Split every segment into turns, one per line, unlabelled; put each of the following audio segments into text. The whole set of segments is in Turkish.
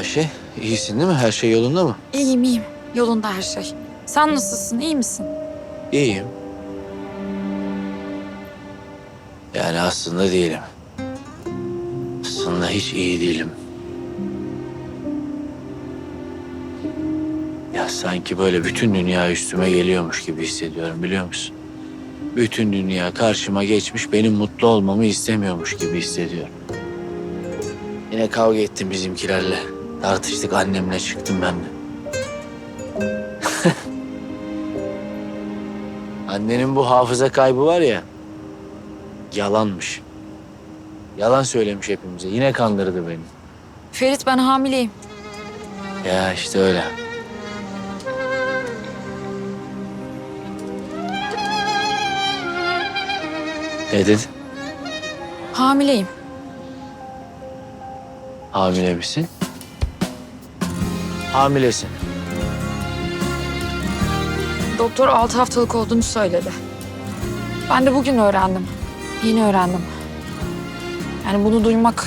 Ayşe iyisin değil mi? Her şey yolunda mı?
İyiyim iyiyim. Yolunda her şey. Sen nasılsın? İyi misin?
İyiyim. Yani aslında değilim. Aslında hiç iyi değilim. Ya sanki böyle bütün dünya üstüme geliyormuş gibi hissediyorum biliyor musun? Bütün dünya karşıma geçmiş benim mutlu olmamı istemiyormuş gibi hissediyorum. Yine kavga ettim bizimkilerle. Tartıştık annemle çıktım ben de. Annenin bu hafıza kaybı var ya, yalanmış. Yalan söylemiş hepimize. Yine kandırdı beni.
Ferit ben hamileyim.
Ya işte öyle. Ne dedi?
Hamileyim.
Hamile misin? Hamilesin.
Doktor altı haftalık olduğunu söyledi. Ben de bugün öğrendim. Yeni öğrendim. Yani bunu duymak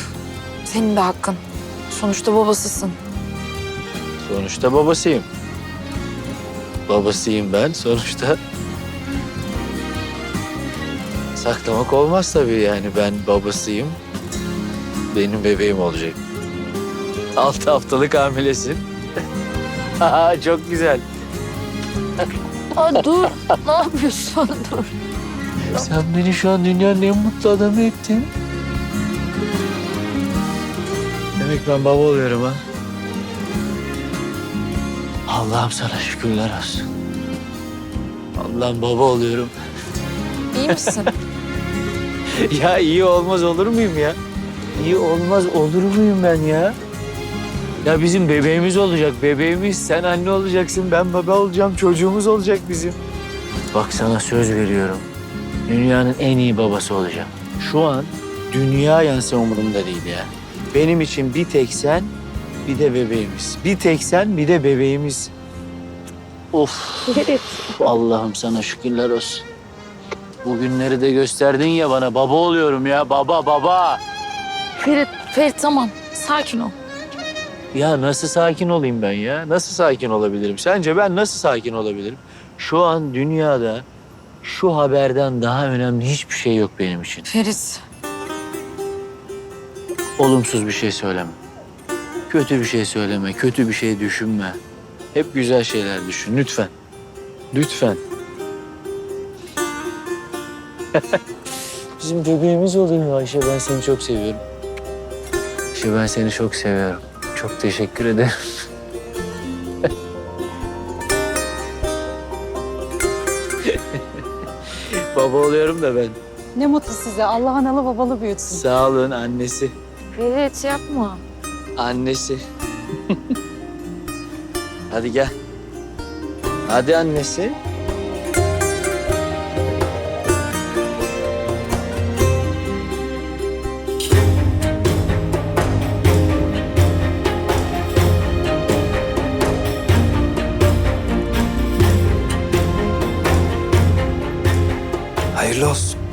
senin de hakkın. Sonuçta babasısın.
Sonuçta babasıyım. Babasıyım ben sonuçta. Saklamak olmaz tabii yani ben babasıyım. Benim bebeğim olacak. Altı haftalık hamilesin. Aa, Çok güzel.
Aa, dur. ne yapıyorsun? Dur.
Sen beni şu an dünyanın en mutlu adamı ettin. Demek ben baba oluyorum ha. Allah'ım sana şükürler olsun. Allah'ım baba oluyorum.
İyi misin?
ya iyi olmaz olur muyum ya? İyi olmaz olur muyum ben ya? Ya bizim bebeğimiz olacak, bebeğimiz. Sen anne olacaksın, ben baba olacağım. Çocuğumuz olacak bizim. Bak sana söz veriyorum. Dünyanın en iyi babası olacağım. Şu an dünya yansa umurumda değil ya. Benim için bir tek sen, bir de bebeğimiz. Bir tek sen, bir de bebeğimiz. Of. Allah'ım sana şükürler olsun. Bugünleri de gösterdin ya bana. Baba oluyorum ya. Baba, baba.
Ferit, Ferit tamam. Sakin ol.
Ya nasıl sakin olayım ben ya? Nasıl sakin olabilirim? Sence ben nasıl sakin olabilirim? Şu an dünyada şu haberden daha önemli hiçbir şey yok benim için.
Ferit,
Olumsuz bir şey söyleme. Kötü bir şey söyleme, kötü bir şey düşünme. Hep güzel şeyler düşün lütfen. Lütfen. Bizim bebeğimiz oluyor Ayşe. Ben seni çok seviyorum. Ayşe ben seni çok seviyorum. Çok teşekkür ederim. Baba oluyorum da ben.
Ne mutlu size. Allah analı babalı büyütsün.
Sağ olun annesi.
Ferit yapma.
Annesi. Hadi gel. Hadi annesi.
Hayırlı.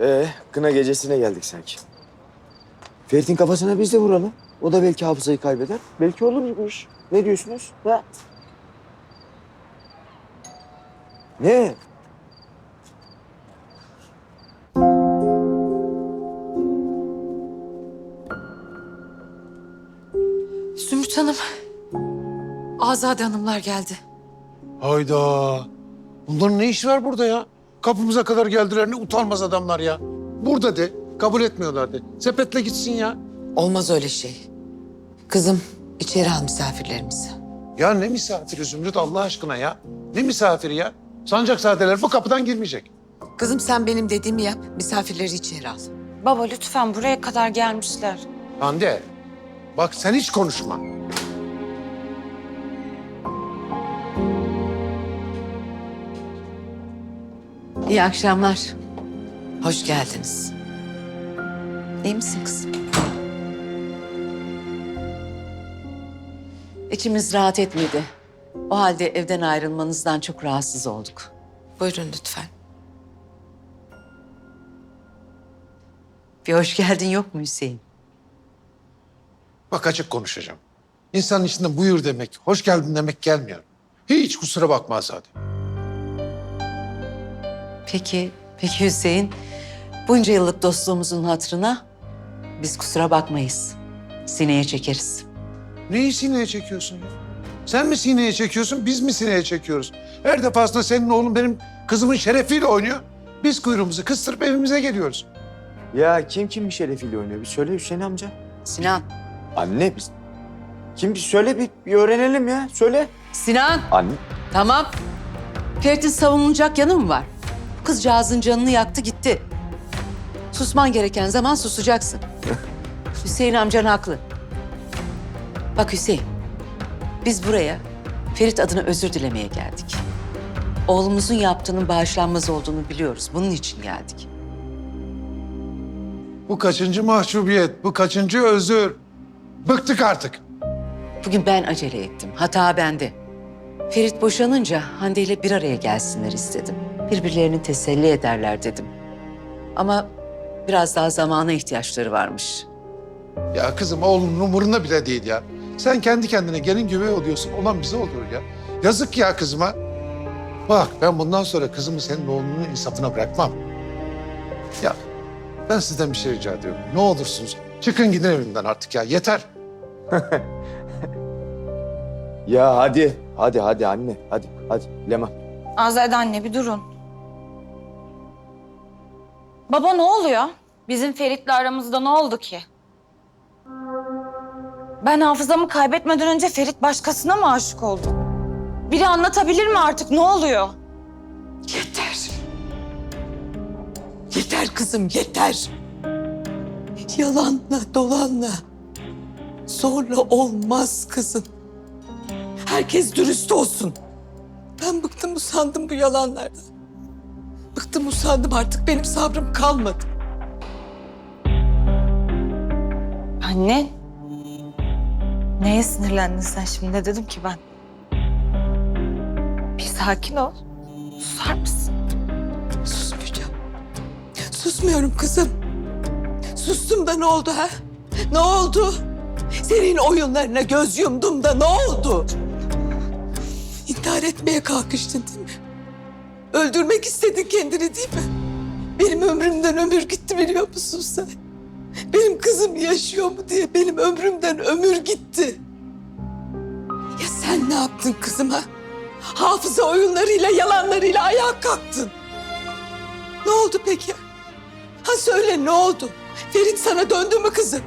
Ee, kına gecesine geldik sanki. Ferit'in kafasına biz de vuralım. O da belki hafızayı kaybeder. Belki olur bu iş. Ne diyorsunuz? Ha? Ne?
Zümrüt Hanım. Azade Hanımlar geldi.
Hayda. Bunların ne işi var burada ya? Kapımıza kadar geldiler ne utanmaz adamlar ya. Burada de. Kabul etmiyorlar de. Sepetle gitsin ya.
Olmaz öyle şey. Kızım içeri al misafirlerimizi.
Ya ne misafiri Zümrüt Allah aşkına ya. Ne misafiri ya? Sancakzadeler bu kapıdan girmeyecek.
Kızım sen benim dediğimi yap. Misafirleri içeri al.
Baba lütfen buraya kadar gelmişler.
Hande bak sen hiç konuşma.
İyi akşamlar. Hoş geldiniz. İyi misin kızım? İçimiz rahat etmedi. O halde evden ayrılmanızdan çok rahatsız olduk. Buyurun lütfen. Bir hoş geldin yok mu Hüseyin?
Bak açık konuşacağım. İnsanın içinden buyur demek, hoş geldin demek gelmiyor. Hiç kusura bakma Azade.
Peki, peki Hüseyin. Bunca yıllık dostluğumuzun hatırına biz kusura bakmayız. Sineye çekeriz.
Neyi sineye çekiyorsun ya? Sen mi sineye çekiyorsun, biz mi sineye çekiyoruz? Her defasında senin oğlun benim kızımın şerefiyle oynuyor. Biz kuyruğumuzu kıstırıp evimize geliyoruz.
Ya kim kimin şerefiyle oynuyor? Bir söyle Hüseyin amca.
Sinan.
Anne biz... Kim bir söyle bir, bir öğrenelim ya. Söyle.
Sinan.
Anne.
Tamam. Ferit'in savunulacak yanı mı var? Kızcağızın canını yaktı gitti. Susman gereken zaman susacaksın. Hüseyin amcan haklı. Bak Hüseyin, biz buraya Ferit adına özür dilemeye geldik. Oğlumuzun yaptığının bağışlanmaz olduğunu biliyoruz. Bunun için geldik.
Bu kaçıncı mahcubiyet, bu kaçıncı özür. Bıktık artık.
Bugün ben acele ettim. Hata bende. Ferit boşanınca Hande ile bir araya gelsinler istedim. Birbirlerini teselli ederler dedim. Ama biraz daha zamana ihtiyaçları varmış.
Ya kızım oğlunun umurunda bile değil ya. Sen kendi kendine gelin güvey oluyorsun. Olan bize oluyor ya. Yazık ya kızıma. Bak ben bundan sonra kızımı senin oğlunun insafına bırakmam. Ya ben sizden bir şey rica ediyorum. Ne olursunuz çıkın gidin evimden artık ya. Yeter.
Ya hadi. Hadi hadi anne. Hadi hadi. Leman.
Azade anne bir durun. Baba ne oluyor? Bizim Ferit'le aramızda ne oldu ki? Ben hafızamı kaybetmeden önce Ferit başkasına mı aşık oldu? Biri anlatabilir mi artık ne oluyor?
Yeter. Yeter kızım yeter. Yalanla dolanla. Zorla olmaz kızım. Herkes dürüst olsun. Ben bıktım usandım bu yalanlardan. Bıktım usandım artık benim sabrım kalmadı.
Anne. Neye sinirlendin sen şimdi ne dedim ki ben? Bir sakin ol. Susar mısın?
Susmayacağım. Susmuyorum kızım. Sustum da ne oldu ha? Ne oldu? Senin oyunlarına göz yumdum da ne oldu? İntihar etmeye kalkıştın değil mi? Öldürmek istedin kendini değil mi? Benim ömrümden ömür gitti biliyor musun sen? Benim kızım yaşıyor mu diye benim ömrümden ömür gitti. Ya sen ne yaptın kızıma? Hafıza oyunlarıyla, yalanlarıyla ayağa kalktın. Ne oldu peki? Ha söyle ne oldu? Ferit sana döndü mü kızım?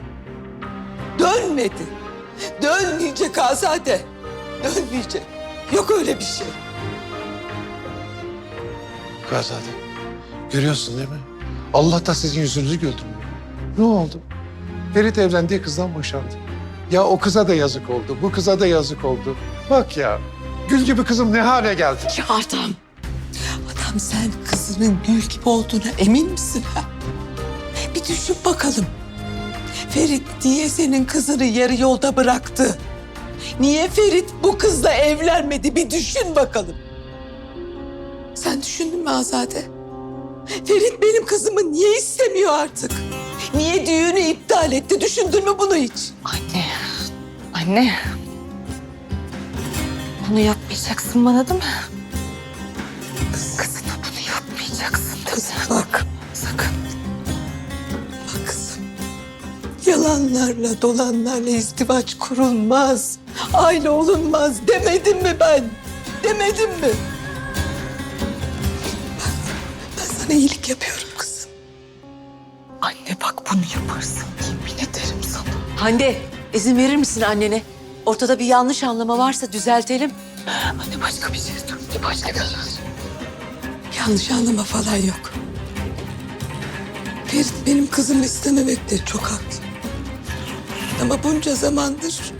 Dönmedi. Dönmeyecek Azade. Dönmeyecek. Yok öyle bir şey.
Gazade görüyorsun değil mi? Allah da sizin yüzünüzü güldürmüyor. Ne oldu? Ferit evlendiği kızdan boşandı. Ya o kıza da yazık oldu, bu kıza da yazık oldu. Bak ya, gül gibi kızım ne hale geldi.
Ya adam. Adam sen kızının gül gibi olduğuna emin misin ha? Bir düşün bakalım. Ferit niye senin kızını yarı yolda bıraktı? Niye Ferit bu kızla evlenmedi? Bir düşün bakalım. Sen düşündün mü Azade? Ferit benim kızımı niye istemiyor artık? Niye düğünü iptal etti? Düşündün mü bunu hiç?
Anne. Anne. Bunu yapmayacaksın bana değil mi? Kızına bunu yapmayacaksın.
Kızım bak. Sakın. Bak kızım. Yalanlarla dolanlarla izdivaç kurulmaz. Aile olunmaz demedim mi ben? Demedim mi? Bak, ben sana iyilik kızım.
Anne bak bunu yaparsın yemin ederim sana.
Hande izin verir misin annene? Ortada bir yanlış anlama varsa düzeltelim.
Anne başka bir şey söyle. Başka bir şey.
Yanlış anlama falan yok. Ferit benim kızımı istememekte çok haklı. Ama bunca zamandır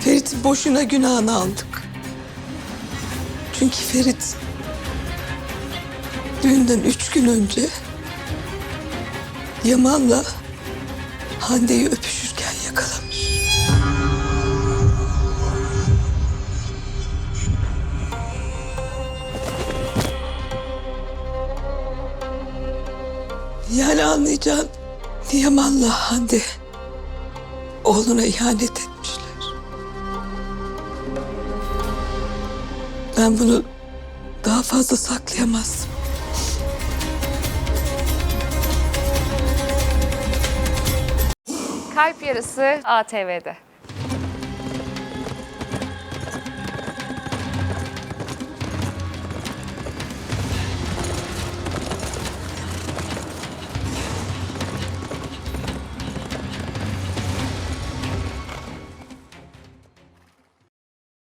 Ferit'in boşuna günahını aldık. Çünkü Ferit düğünden üç gün önce Yaman'la Hande'yi öpüşürken yakalamış. Yani anlayacağın Niyaman'la Hande oğluna ihanet etmişler. Ben bunu daha fazla saklayamazdım.
Kalp Yarısı ATV'de.